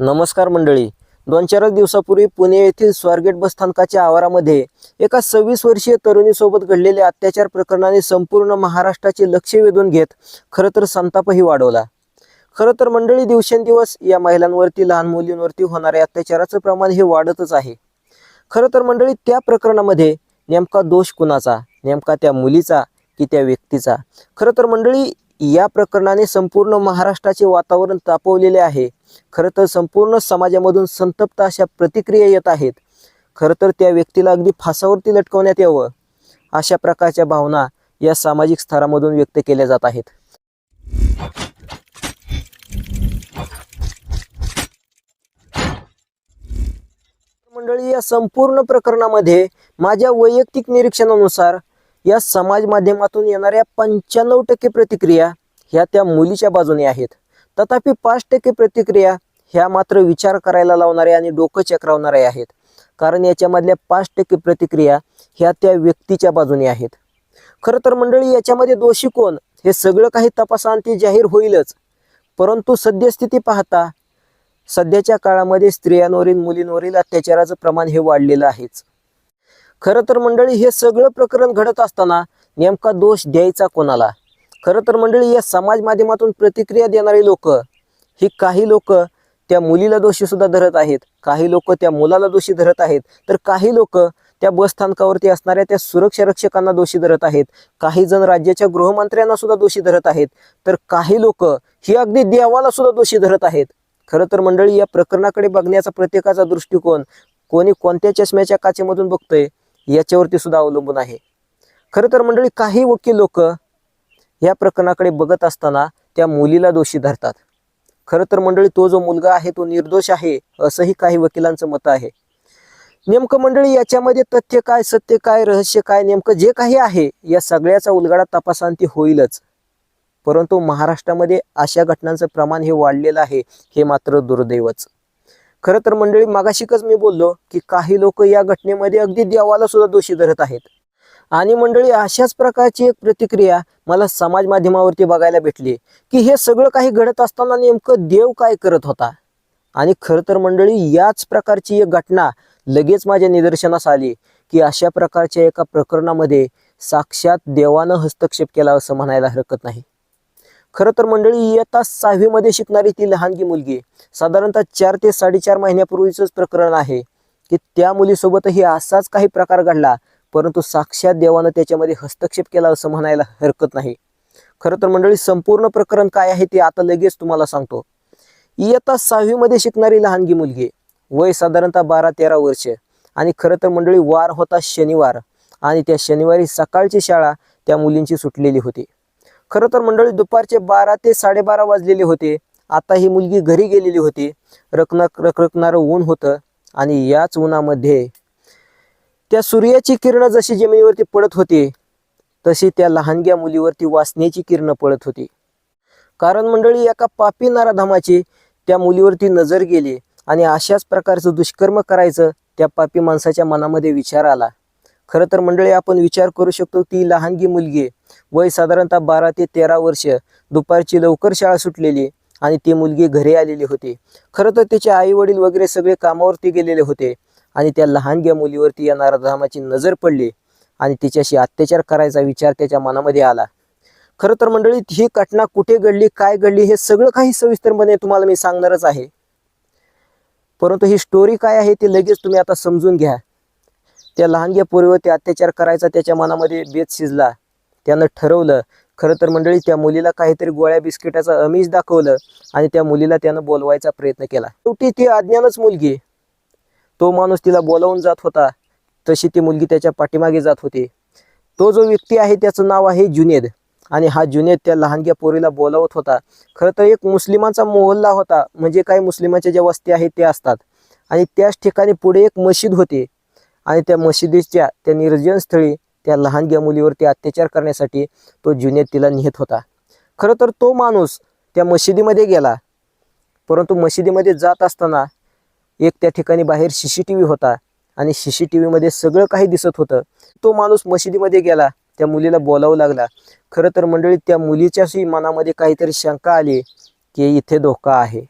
नमस्कार मंडळी. दोन चार दिवसापूर्वी पुणे येथील स्वारगेट बसस्थानकाच्या आवारामध्ये एका सव्वीस वर्षीय तरुणीसोबत घडलेले अत्याचार प्रकरणाने संपूर्ण महाराष्ट्राचे लक्ष वेधून घेत खरं तर संतापही वाढवला. खरं तर मंडळी दिवसेंदिवस या महिलांवरती लहान मुलींवरती होणाऱ्या अत्याचाराचं प्रमाण हे वाढतच आहे. खरं तर मंडळी त्या प्रकरणामध्ये नेमका दोष कुणाचा? नेमका त्या मुलीचा की त्या व्यक्तीचा? खरं तर मंडळी या प्रकरणाने संपूर्ण महाराष्ट्राचे वातावरण तापवलेले आहे. खरं तर संपूर्ण समाजामधून संतप्त अशा प्रतिक्रिया येत आहेत. खरं तर त्या व्यक्तीला अगदी फासावरती लटकवण्यात यावं अशा प्रकारच्या भावना या सामाजिक स्तरामधून व्यक्त केल्या जात आहेत. मंडळी या संपूर्ण प्रकरणामध्ये माझ्या वैयक्तिक निरीक्षणानुसार या समाज माध्यमातून येणाऱ्या पंच्याण्णव टक्के प्रतिक्रिया ह्या त्या मुलीच्या बाजूने आहेत. तथापि पाच टक्के प्रतिक्रिया ह्या मात्र विचार करायला लावणाऱ्या आणि डोकं चक्रावणाऱ्या आहेत. कारण याच्यामधल्या पाच टक्के प्रतिक्रिया ह्या त्या व्यक्तीच्या बाजूने आहेत. खरं तर मंडळी याच्यामध्ये दोषी कोण? हे सगळं काही तपासांती जाहीर होईलच. परंतु सद्यस्थिती पाहता सध्याच्या काळामध्ये स्त्रियांवरील मुलींवरील अत्याचाराचं प्रमाण हे वाढलेलं आहेच. खरं तर मंडळी हे सगळं प्रकरण घडत असताना नेमका दोष द्यायचा कोणाला? खरं तर मंडळी या समाज माध्यमातून प्रतिक्रिया देणारी लोक ही काही लोक त्या मुलीला दोषी सुद्धा धरत आहेत. काही लोक त्या मुलाला दोषी धरत आहेत. तर काही लोक त्या बस स्थानकावरती असणाऱ्या त्या सुरक्षा रक्षकांना दोषी धरत आहेत. काही जण राज्याच्या गृहमंत्र्यांना सुद्धा दोषी धरत आहेत. तर काही लोक ही अगदी देवाला सुद्धा दोषी धरत आहेत. खरं तर मंडळी या प्रकरणाकडे बघण्याचा प्रत्येकाचा दृष्टिकोन कोणी कोणत्या चष्म्याच्या काचेमधून बघतोय याच्यावरती सुद्धा अवलंबून आहे. खरं तर मंडळी काही वकील लोक या प्रकरणाकडे बघत असताना त्या मुलीला दोषी धरतात. खरं तर मंडळी तो जो मुलगा आहे तो निर्दोष आहे असंही काही वकिलांचं मत आहे. नेमकं मंडळी याच्यामध्ये तथ्य काय सत्य काय रहस्य काय नेमकं जे काही आहे या सगळ्याचा उलगडा तपासांती होईलच. परंतु महाराष्ट्रामध्ये अशा घटनांचं प्रमाण हे वाढलेलं आहे हे मात्र दुर्दैवच. खरं तर मंडळी मागाशिकच मी बोललो की काही लोक या घटनेमध्ये अगदी देवाला सुद्धा दोषी धरत आहेत. आणि मंडळी अशाच प्रकारची एक प्रतिक्रिया मला समाज माध्यमावरती बघायला भेटली की हे सगळं काही घडत असताना नेमकं देव काय करत होता? आणि खरं तर मंडळी याच प्रकारची एक घटना लगेच माझ्या निदर्शनास आली की अशा प्रकारच्या एका प्रकरणामध्ये साक्षात देवानं हस्तक्षेप केला असं म्हणायला हरकत नाही. खरं तर मंडळी इयत्ता सहावीमध्ये शिकणारी ती लहानगी मुलगी साधारणतः चार ते साडेचार महिन्यापूर्वीचंच प्रकरण आहे की त्या मुलीसोबतही असाच काही प्रकार घडला परंतु साक्षात देवानं त्याच्यामध्ये हस्तक्षेप केला असं म्हणायला हरकत नाही. खरं तर मंडळी संपूर्ण प्रकरण काय आहे ते आता लगेच तुम्हाला सांगतो. इयत्ता सहावीमध्ये शिकणारी लहानगी मुलगी वय साधारणतः बारा तेरा वर्ष आणि खरं तर मंडळी वार होता शनिवार. आणि त्या शनिवारी सकाळची शाळा त्या मुलींची सुटलेली होती. खरं तर मंडळी दुपारचे बारा ते साडेबारा वाजलेले होते. आता ही मुलगी घरी गेलेली होती. रखनक रखरखणारं ऊन होतं. आणि याच उन्हामध्ये त्या सूर्याची किरणं जशी जमिनीवरती पडत होती तशी त्या लहानग्या मुलीवरती वासनेची किरणं पडत होती. कारण मंडळी एका पापी नाराधामाची त्या मुलीवरती नजर गेली आणि अशाच प्रकारचं दुष्कर्म करायचं त्या पापी माणसाच्या मनामध्ये विचार आला. खरं तर मंडळी आपण विचार करू शकतो ती लहानगी मुलगी वय साधारणतः बारा ते तेरा वर्ष दुपारची लवकर शाळा सुटलेली आणि ती मुलगी घरी आलेली होती. खरं तर तिचे आई वडील वगैरे सगळे कामावरती गेलेले होते. आणि त्या लहानग्या मुलीवरती या नारधामाची नजर पडली आणि तिच्याशी अत्याचार करायचा विचार त्याच्या मनामध्ये आला. खरं तर मंडळी ही घटना कुठे घडली काय घडली हे सगळं काही सविस्तरपणे तुम्हाला मी सांगणारच आहे. परंतु ही स्टोरी काय आहे ती लगेच तुम्ही आता समजून घ्या. त्या लहानग्या पोरीवरती अत्याचार करायचा त्याच्या मनामध्ये बेत शिजला. त्यानं ठरवलं खरं तर मंडळी त्या मुलीला काहीतरी गोळ्या बिस्किटाचं अमीज दाखवलं आणि त्या मुलीला त्यानं बोलवायचा प्रयत्न केला. शेवटी ती अज्ञानच मुलगी. तो माणूस तिला बोलावून जात होता. तशी ती मुलगी त्याच्या पाठीमागे जात होती. तो जो व्यक्ती आहे त्याचं नाव आहे जुनेद. आणि हा जुनेद त्या लहानग्या पोरीला बोलावत होता. खरं तर एक मुस्लिमांचा मोहल्ला होता. म्हणजे काही मुस्लिमांच्या ज्या वस्ती आहेत त्या असतात. आणि त्याच ठिकाणी पुढे एक मशीद होती. आणि त्या मशिदीच्या त्या निर्जन स्थळी त्या लहानग्या मुलीवरती अत्याचार करण्यासाठी तो जुनेद तिला नेत होता. खरं तर तो माणूस त्या मशिदीमध्ये गेला. परंतु मशिदीमध्ये जात असताना एक त्या ठिकाणी बाहेर सी सी टी व्ही होता. आणि सी सी टी व्हीमध्ये सगळं काही दिसत होतं. तो माणूस मशिदीमध्ये गेला. त्या मुलीला बोलावं लागला. खरं तर मंडळी त्या मुलीच्याशी मनामध्ये काहीतरी शंका आली की इथे धोका आहे.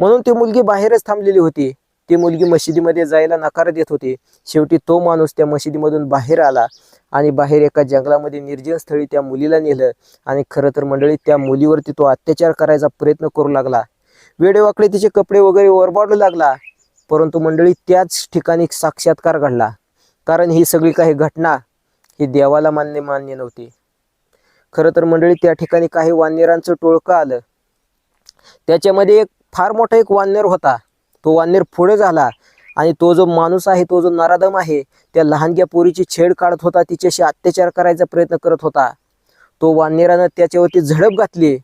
म्हणून ती मुलगी बाहेरच थांबलेली होती. ती मुलगी मशिदीमध्ये जायला नकार देत होती. शेवटी तो माणूस त्या मशिदीमधून बाहेर आला आणि बाहेर एका जंगलामध्ये निर्जन स्थळी त्या मुलीला नेलं. आणि खरं तर मंडळी त्या मुलीवरती तो अत्याचार करायचा प्रयत्न करू लागला. वेडेवाकडे तिचे कपडे वगैरे ओरबाडू लागला. परंतु मंडळी त्याच ठिकाणी साक्षात्कार घडला. कारण ही सगळी काही घटना ही देवाला मान्य मान्य नव्हती. खरं तर मंडळी त्या ठिकाणी काही वानरांचं टोळकं आलं. त्याच्यामध्ये एक फार मोठा एक वानर होता. तो वानर पुढे झाला आणि तो जो माणूस आहे तो जो नराधम आहे त्या लहानग्या पोरीची छेड काढत होता तिच्याशी अत्याचार करायचा प्रयत्न करत होता. तो वानरानं त्याच्यावरती झडप घातली.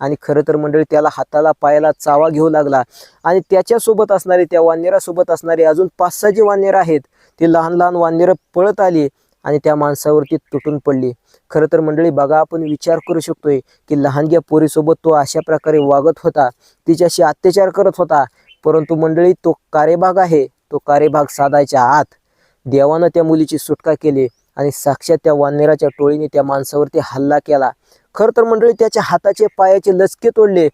आणि खरं तर मंडळी त्याला हाताला पायाला चावा घेऊ लागला. आणि त्याच्यासोबत असणारे त्या वानरासोबत असणारे अजून पाच सहा जे वानेरं आहेत ते लहान लहान वानरं पळत आली आणि त्या माणसावरती तुटून पडली. खरं तर मंडळी बघा आपण विचार करू शकतोय की लहानग्या पोरीसोबत तो अशा प्रकारे वागत होता तिच्याशी अत्याचार करत होता परंतु मंडळी तो कार्यभाग आहे तो कार्यभाग साधायच्या आत. देवानं त्या मुलीची सुटका केली आणि साक्षात त्या वानराच्या टोळीने त्या माणसावरती हल्ला केला. खरं तर मंडळी त्याच्या हाताचे पायाचे लचके तोडले.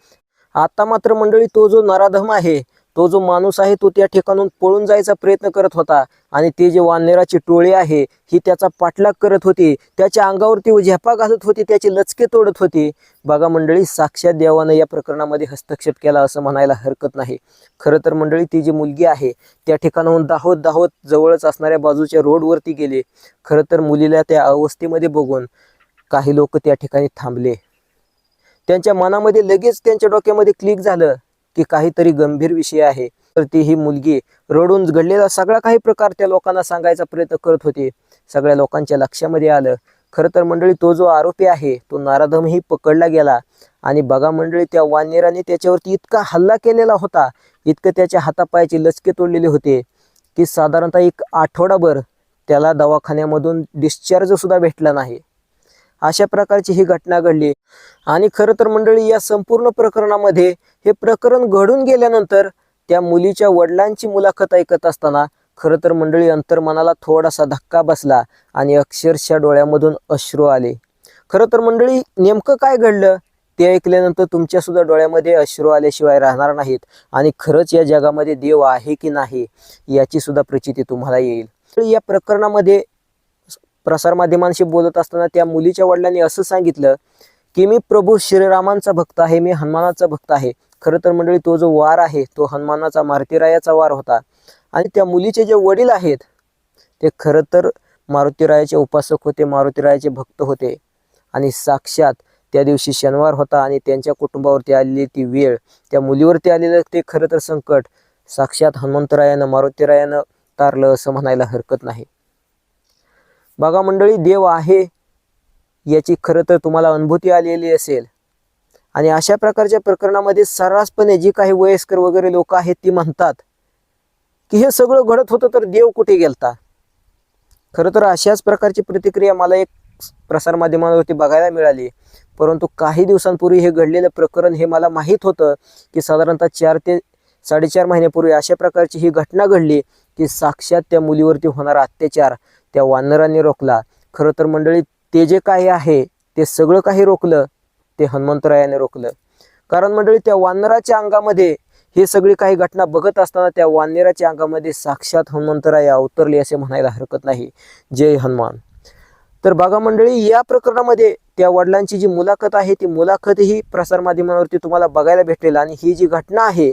आता मात्र मंडळी तो जो नराधम आहे तो जो माणूस आहे तो त्या ठिकाणून पळून जायचा प्रयत्न करत होता. आणि ते जे वानराची टोळी आहे ही त्याचा पाठलाग करत होती. त्याच्या अंगावरती झेपा घालत होती त्याचे लचके तोडत होती. बघा मंडळी साक्षात देवानं या प्रकरणामध्ये हस्तक्षेप केला असं म्हणायला हरकत नाही. खरं तर मंडळी ती जी मुलगी आहे त्या ठिकाणाहून दाहोत दाहोत जवळच असणाऱ्या बाजूच्या रोडवरती गेले. खरं तर मुलीला त्या अवस्थेमध्ये बघून काही लोक त्या ठिकाणी थांबले. त्यांच्या मनामध्ये लगेच त्यांच्या डोक्यामध्ये क्लिक झालं की काहीतरी गंभीर विषय आहे. तर ती ही मुलगी रडून घडलेला सगळा काही प्रकार त्या लोकांना सांगायचा प्रयत्न करत होती. सगळ्या लोकांच्या लक्षामध्ये आलं. खरं तर मंडळी तो जो आरोपी आहे तो नाराधमही पकडला गेला. आणि बघा मंडळी त्या वानेराने त्याच्यावरती इतका हल्ला केलेला होता. इतकं त्याच्या हातापायाचे लचके तोडलेले होते की साधारणतः एक आठवडाभर त्याला दवाखान्यामधून डिस्चार्ज सुद्धा भेटला नाही. अशा प्रकारची ही घटना घडली. आणि खरं तर मंडळी या संपूर्ण प्रकरणामध्ये हे प्रकरण घडून गेल्यानंतर त्या मुलीच्या वडिलांची मुलाखत ऐकत असताना खरं तर मंडळी अंतर्मनाला थोडासा धक्का बसला आणि अक्षरशः डोळ्यामधून अश्रू आले. खरं तर मंडळी नेमकं काय घडलं? ते ऐकल्यानंतर तुमच्या सुद्धा डोळ्यामध्ये अश्रू आल्याशिवाय राहणार नाहीत आणि खरंच या जगामध्ये देव आहे की नाही याची सुद्धा प्रचिती तुम्हाला येईल. तर या प्रकरणामध्ये प्रसारमाध्यमांशी बोलत असताना त्या मुलीच्या वडिलांनी असं सांगितलं की मी प्रभू श्रीरामांचा भक्त आहे मी हनुमानाचा भक्त आहे. खरं तर मंडळी तो जो वार आहे तो हनुमानाचा मारुतीरायाचा वार होता. आणि त्या मुलीचे जे वडील आहेत ते खरं तर मारुतीरायाचे उपासक होते मारुतीरायाचे भक्त होते. आणि साक्षात त्या दिवशी शनिवार होता आणि त्यांच्या कुटुंबावरती आलेली ती वेळ त्या मुलीवरती आलेलं ते खरं तर संकट साक्षात हनुमंतरायानं मारुतीरायानं तारलं असं म्हणायला हरकत नाही. बघा मंडळी देव आहे याची खरं तर तुम्हाला अनुभूती आलेली असेल. आणि अशा प्रकारच्या प्रकरणामध्ये सर्रासपणे जी काही वयस्कर वगैरे लोक आहेत ती म्हणतात की हे सगळं घडत होतं तर देव कुठे गेलता? खरं तर अशाच प्रकारची प्रतिक्रिया मला एक प्रसारमाध्यमांवरती बघायला मिळाली. परंतु काही दिवसांपूर्वी हे घडलेलं प्रकरण हे मला माहीत होतं की साधारणतः चार ते साडेचार महिन्यापूर्वी अशा प्रकारची ही घटना घडली की साक्षात त्या मुलीवरती होणारा अत्याचार त्या वानरांनी रोखला. खरं तर मंडळी ते जे काही आहे ते सगळं काही रोखलं ते हनुमंतरायाने रोखलं. कारण मंडळी त्या वानराच्या अंगामध्ये हे सगळी काही घटना बघत असताना त्या वानराच्या अंगामध्ये साक्षात हनुमंतराया अवतरली असे म्हणायला हरकत नाही. जय हनुमान. तर बघा मंडळी या प्रकरणामध्ये त्या वडिलांची जी मुलाखत आहे ती मुलाखत ही प्रसारमाध्यमांवरती तुम्हाला बघायला भेटेल. आणि ही जी घटना आहे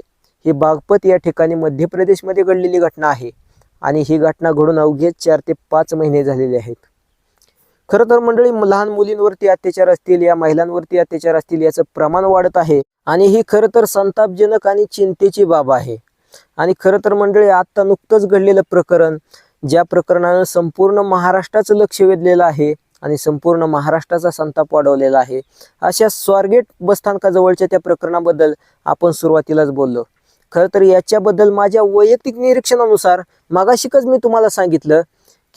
ही बागपत या ठिकाणी मध्य प्रदेशमध्ये घडलेली घटना आहे. आणि ही घटना घडून अवघे चार ते पाच महिने झालेले आहेत. खरं तर मंडळी लहान मुलींवरती अत्याचार असतील या महिलांवरती अत्याचार असतील याचं प्रमाण वाढत आहे आणि ही खरं तर संतापजनक आणि चिंतेची बाब आहे. आणि खरं तर मंडळी आत्ता नुकतंच घडलेलं प्रकरण ज्या प्रकरणानं संपूर्ण महाराष्ट्राचं लक्ष वेधलेलं आहे आणि संपूर्ण महाराष्ट्राचा संताप वाढवलेला आहे अशा स्वारगेट बसस्थानकाजवळच्या त्या प्रकरणाबद्दल आपण सुरुवातीलाच बोललो. खरं तर याच्याबद्दल माझ्या वैयक्तिक निरीक्षणानुसार मागाशिकच मी तुम्हाला सांगितलं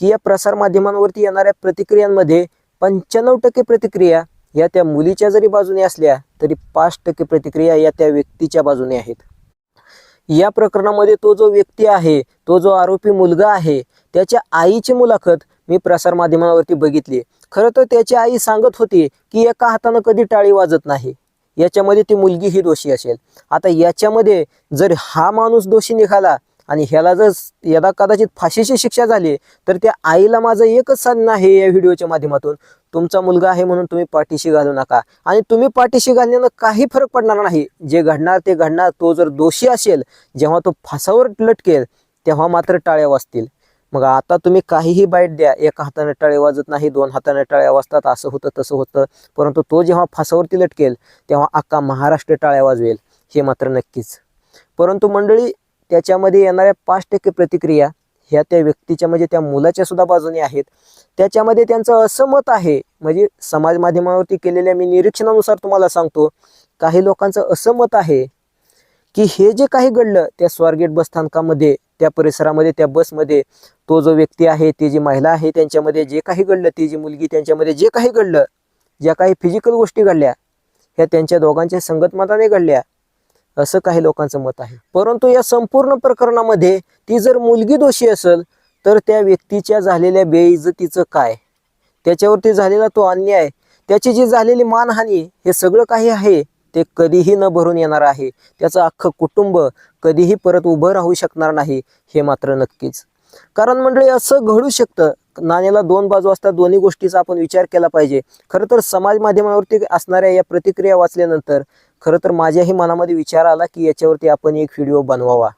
की या प्रसारमाध्यमांवरती येणाऱ्या प्रतिक्रियांमध्ये पंच्याण्णव टक्के प्रतिक्रिया या त्या मुलीच्या जरी बाजूने असल्या तरी पाच टक्के प्रतिक्रिया या त्या व्यक्तीच्या बाजूने आहेत. या प्रकरणामध्ये तो जो व्यक्ती आहे तो जो आरोपी मुलगा आहे त्याच्या आईची मुलाखत मी प्रसारमाध्यमांवरती बघितली. खरं तर त्याची आई सांगत होती की एका हातानं कधी टाळी वाजत नाही. याच्यामध्ये ती मुलगी ही दोषी असेल. आता याच्यामध्ये जर हा माणूस दोषी निघाला आणि ह्याला जर यदा कदाचित फाशीची शिक्षा झाली तर त्या आईला माझं एकच साधन आहे या व्हिडिओच्या माध्यमातून. तुमचा मुलगा आहे म्हणून तुम्ही पाठीशी घालू नका. आणि तुम्ही पाठीशी घालण्यानं काही फरक पडणार नाही. जे घडणार ते घडणार. तो जर दोषी असेल जेव्हा तो फासावर लटकेल तेव्हा मात्र टाळ्या वाजतील. मग आता तुम्ही काहीही बाईट द्या. एका हाताने टाळे वाजत नाही दोन हाताने टाळ्या वाजतात असं होतं तसं होतं. परंतु तो जेव्हा फासावरती लटकेल तेव्हा अख्खा महाराष्ट्र टाळ्या वाजवेल. हे मात्र नक्कीच. परंतु मंडळी त्याच्यामध्ये येणाऱ्या पाच टक्के प्रतिक्रिया ह्या त्या व्यक्तीच्या म्हणजे त्या मुलाच्या सुद्धा बाजूने आहेत. त्याच्यामध्ये त्यांचं असं मत आहे म्हणजे समाज माध्यमावरती केलेल्या मी निरीक्षणानुसार तुम्हाला सांगतो काही लोकांचं असं मत आहे की हे जे काही घडलं त्या स्वारगेट बसस्थानकामध्ये त्या परिसरामध्ये त्या बसमध्ये तो जो व्यक्ती आहे ती जी महिला आहे त्यांच्यामध्ये जे काही घडलं ती जी मुलगी त्यांच्यामध्ये जे काही घडलं ज्या काही फिजिकल गोष्टी घडल्या ह्या त्यांच्या दोघांच्या संगतमताने घडल्या असं काही लोकांचं मत आहे. परंतु या संपूर्ण प्रकरणामध्ये ती जर मुलगी दोषी असेल तर त्या व्यक्तीच्या झालेल्या बेइज्जतीचं काय? त्याच्यावरती झालेला तो अन्याय त्याची जी झालेली मानहानी हे सगळं काही आहे ते कधीही न भरून येणार आहे. त्याचं अख्खं कुटुंब कधीही परत उभं राहू शकणार नाही हे मात्र नक्कीच. कारण मंडळी असं घडू शकतं. नाण्याला दोन बाजू असतात दोन्ही गोष्टीचा आपण विचार केला पाहिजे. खरं तर समाज माध्यमावरती असणाऱ्या या प्रतिक्रिया वाचल्यानंतर खरं तर माझ्याही मनामध्ये विचार आला की याच्यावरती आपण एक व्हिडिओ बनवावा.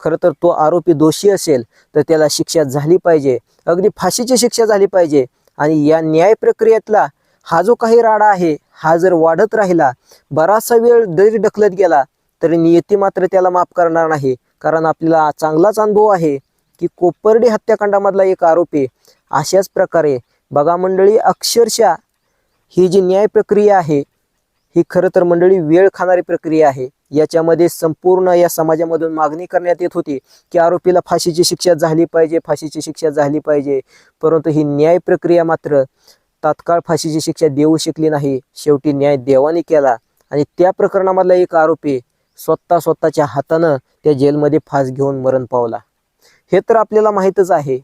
खरं तर तो आरोपी दोषी असेल तर त्याला शिक्षा झाली पाहिजे. अगदी फाशीची शिक्षा झाली पाहिजे. आणि या न्याय प्रक्रियेतला हा जो काही राडा आहे हा जर वाढत राहिला बराचसा वेळ जरी ढकलत गेला तरी नियती मात्र त्याला माफ करणार नाही. कारण आपल्याला चांगलाच अनुभव आहे की कोपर्डी हत्याकांडामधला एक आरोपी अशाच प्रकारे बघा मंडळी अक्षरशः ही जी न्याय प्रक्रिया आहे ही खरं तर मंडळी वेळ खाणारी प्रक्रिया आहे. याच्यामध्ये संपूर्ण या समाजामधून मागणी करण्यात येत होती की आरोपीला फाशीची शिक्षा झाली पाहिजे फाशीची शिक्षा झाली पाहिजे. परंतु ही न्याय प्रक्रिया मात्र तात्काळ फाशीची शिक्षा देऊ शकली नाही. शेवटी न्याय देवाने केला. आणि त्या प्रकरणामधला एक आरोपी स्वतः स्वतःच्या हातानं त्या जेलमध्ये फास घेऊन मरण पावला. हे तर आपल्याला माहीतच आहे.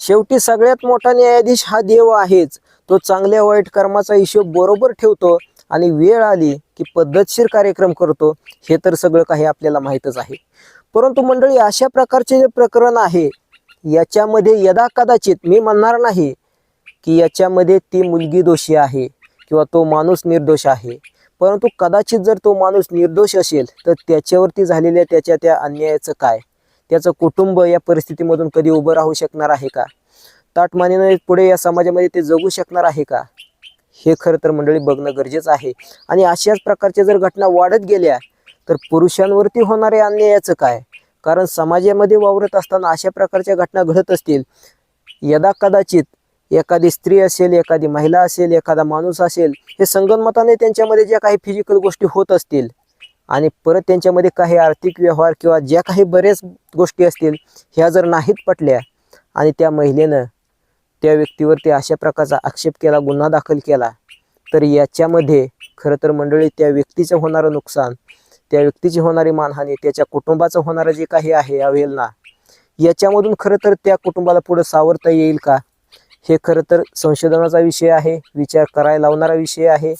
शेवटी सगळ्यात मोठा न्यायाधीश हा देव आहेच. तो चांगल्या वाईट कर्माचा हिशोब बरोबर ठेवतो आणि वेळ आली की पद्धतशीर कार्यक्रम करतो. हे तर सगळं काही आपल्याला माहीतच आहे. परंतु मंडळी अशा प्रकारचे जे प्रकरण आहे याच्यामध्ये यदा कदाचित मी म्हणणार नाही की याच्यामध्ये ती मुलगी दोषी आहे किंवा तो माणूस निर्दोष आहे. परंतु कदाचित जर तो माणूस निर्दोष असेल तर त्याच्यावरती झालेल्या त्याच्या त्या अन्यायाचं काय? त्याचं कुटुंब या परिस्थितीमधून कधी उभं राहू शकणार आहे का? ताटमानेने पुढे या समाजामध्ये ते जगू शकणार आहे का? हे खरं तर मंडळी बघणं गरजेचं आहे. आणि अशाच प्रकारच्या जर घटना वाढत गेल्या तर पुरुषांवरती होणाऱ्या अन्यायाचं काय? कारण समाजामध्ये वावरत असताना अशा प्रकारच्या घटना घडत असतील. यदा कदाचित एखादी स्त्री असेल एखादी महिला असेल एखादा माणूस असेल हे संगनमताने त्यांच्यामध्ये ज्या काही फिजिकल गोष्टी होत असतील आणि परत त्यांच्यामध्ये काही आर्थिक व्यवहार किंवा ज्या काही बऱ्याच गोष्टी असतील ह्या जर नाहीत पटल्या आणि त्या महिलेनं त्या व्यक्तीवरती अशा प्रकारचा आक्षेप केला गुन्हा दाखल केला तर याच्यामध्ये खरं तर मंडळी त्या व्यक्तीचं होणारं नुकसान त्या व्यक्तीची होणारी मानहानी त्याच्या कुटुंबाचं होणारं जे काही आहे अवहेलना याच्यामधून खरं तर त्या कुटुंबाला पुढं सावरता येईल का? हे खरं तर संशोधनाचा विषय आहे विचार करायला लावणारा विषय आहे.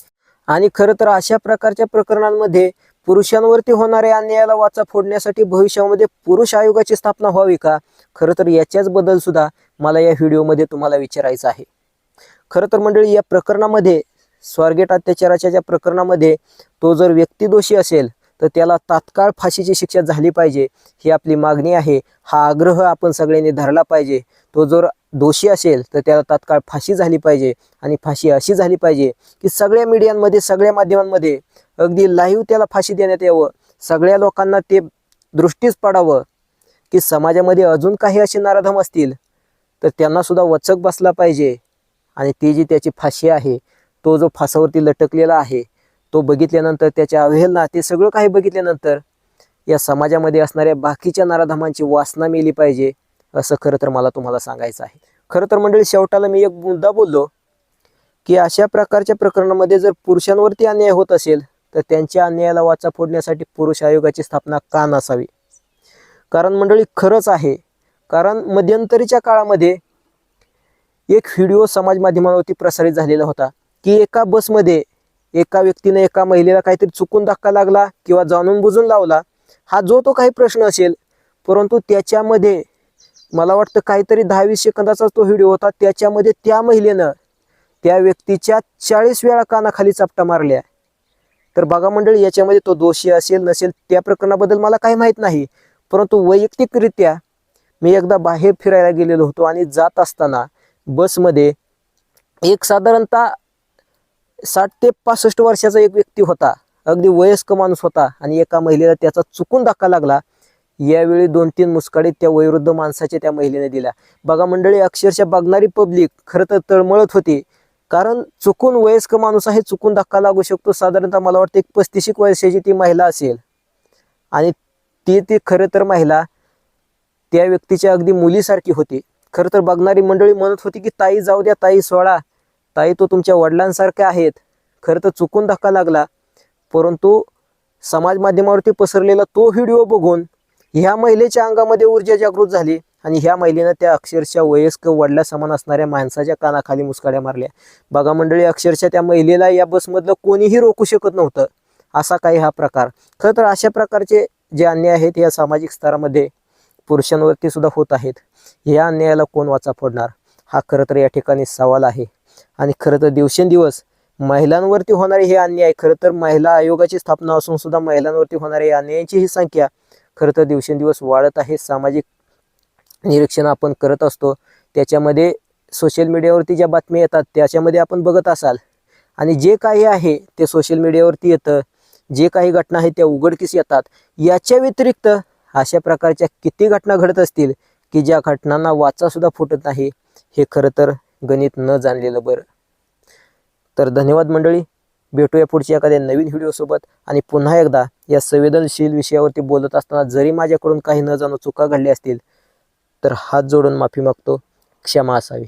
आणि खरं तर अशा प्रकारच्या प्रकरणांमध्ये पुरुषांवरती होणाऱ्या अन्यायाला वाचा फोडण्यासाठी भविष्यामध्ये पुरुष आयोगाची स्थापना व्हावी का? खरं तर याच्याच बदलसुद्धा मला या व्हिडिओमध्ये तुम्हाला विचारायचं आहे. खरं तर मंडळी या प्रकरणामध्ये स्वारगेट अत्याचाराच्या ज्या प्रकरणामध्ये तो जर व्यक्ती दोषी असेल तर त्याला तात्काळ फाशीची शिक्षा झाली पाहिजे ही आपली मागणी आहे. हा आग्रह आपण सगळ्यांनी धरला पाहिजे. तो जर दोषी असेल तर त्याला तात्काळ फाशी झाली पाहिजे. आणि फाशी अशी झाली पाहिजे की सगळ्या मीडियांमध्ये सगळ्या माध्यमांमध्ये अगदी लाईव्ह त्याला फाशी देण्यात यावं. सगळ्या लोकांना ते दृष्टीच पडावं की समाजामध्ये अजून काही असे नाराधम असतील तर त्यांनासुद्धा वचक बसला पाहिजे. आणि ती जी त्याची फाशी आहे तो जो फासावरती लटकलेला आहे तो बघितल्यानंतर त्याच्या अवहेलना ते सगळं काही बघितल्यानंतर या समाजामध्ये असणाऱ्या बाकीच्या नाराधमांची वासना मेली पाहिजे असं खरं तर मला तुम्हाला सांगायचं आहे. खरं तर मंडळी शेवटाला मी एक मुद्दा बोललो की अशा प्रकारच्या प्रकरणामध्ये जर पुरुषांवरती अन्याय होत असेल तर त्यांच्या अन्यायाला वाचा फोडण्यासाठी पुरुष आयोगाची स्थापना का नसावी? कारण मंडळी खरंच आहे. कारण मध्यंतरीच्या काळामध्ये एक व्हिडिओ समाज माध्यमांवरती प्रसारित झालेला होता की एका बसमध्ये एका व्यक्तीने एका महिलेला काहीतरी चुकून धक्का लागला किंवा जाणून बुजून लावला हा जो तो काही प्रश्न असेल परंतु त्याच्यामध्ये मला वाटतं काहीतरी दहा वीस सेकंदाचा तो व्हिडिओ होता त्याच्यामध्ये त्या महिलेनं त्या व्यक्तीच्या चाळीस वेळा कानाखाली चापटा मारल्या. तर बघा मंडळी याच्यामध्ये तो दोषी असेल नसेल त्या प्रकरणाबद्दल मला काही माहीत नाही परंतु वैयक्तिकरित्या मी एकदा बाहेर फिरायला गेलेलो होतो आणि जात असताना बसमध्ये एक साधारणतः साठ ते पासष्ट वर्षाचा एक व्यक्ती होता. अगदी वयस्क माणूस होता आणि एका महिलेला त्याचा चुकून धक्का लागला. यावेळी दोन तीन मुस्काळी त्या वयोवृद्ध माणसाच्या त्या महिलेने दिल्या बघा मंडळी अक्षरशः बघणारी पब्लिक खरं तर तळमळत होती. कारण चुकून वयस्क माणूस आहे चुकून धक्का लागू शकतो. साधारणतः मला वाटतं एक पस्तीशिक वर्षाची ती महिला असेल. आणि ती ती खरं तर महिला त्या व्यक्तीच्या अगदी मुलीसारखी होती. खरं तर बघणारी मंडळी म्हणत होती की ताई जाऊ द्या ताई सोडा. ताई तो तुमच्या वडिलांसारख्या आहेत. खरं तर चुकून धक्का लागला. परंतु समाज माध्यमावरती पसरलेला तो व्हिडिओ बघून ह्या महिलेच्या अंगामध्ये ऊर्जा जागृत झाली आणि ह्या महिलेनं त्या अक्षरशः वयस्क वडल्यासमान असणाऱ्या माणसाच्या कानाखाली मुसकाड्या मारल्या. बघा मंडळी अक्षरशः त्या महिलेला या बसमधलं कोणीही रोखू शकत नव्हतं. असा काही हा प्रकार. खरं तर अशा प्रकारचे जे अन्याय आहेत या सामाजिक स्तरामध्ये पुरुषांवरती सुद्धा होत आहेत. या अन्यायाला कोण वाचा फोडणार? हा खरं तर या ठिकाणी सवाल आहे. आणि खरं तर दिवसेंदिवस महिलांवरती होणारे हे अन्याय खरं तर महिला आयोगाची स्थापना असून सुद्धा महिलांवरती होणारे अन्यायाची ही संख्या खरं तर दिवसेंदिवस वाढत आहे. सामाजिक निरीक्षण आपण करत असतो. त्याच्यामध्ये सोशल मीडियावरती ज्या बातम्या येतात त्याच्यामध्ये आपण बघत असाल. आणि जे काही आहे ते सोशल मीडियावरती येतं. जे काही घटना आहेत त्या उघडकीस येतात. याच्या व्यतिरिक्त अशा प्रकारच्या किती घटना घडत असतील की ज्या घटनांना वाचासुद्धा फुटत नाही हे खरं तर गणित न जाणलेलं बरं. तर धन्यवाद मंडळी. भेटूया पुढच्या एखाद्या नवीन व्हिडिओसोबत आणि पुन्हा एकदा या संवेदनशील विषयावरती बोलत असताना जरी माझ्याकडून काही न जाणं चुका घडल्या असतील तर हात जोडून माफी मागतो. क्षमा असावी.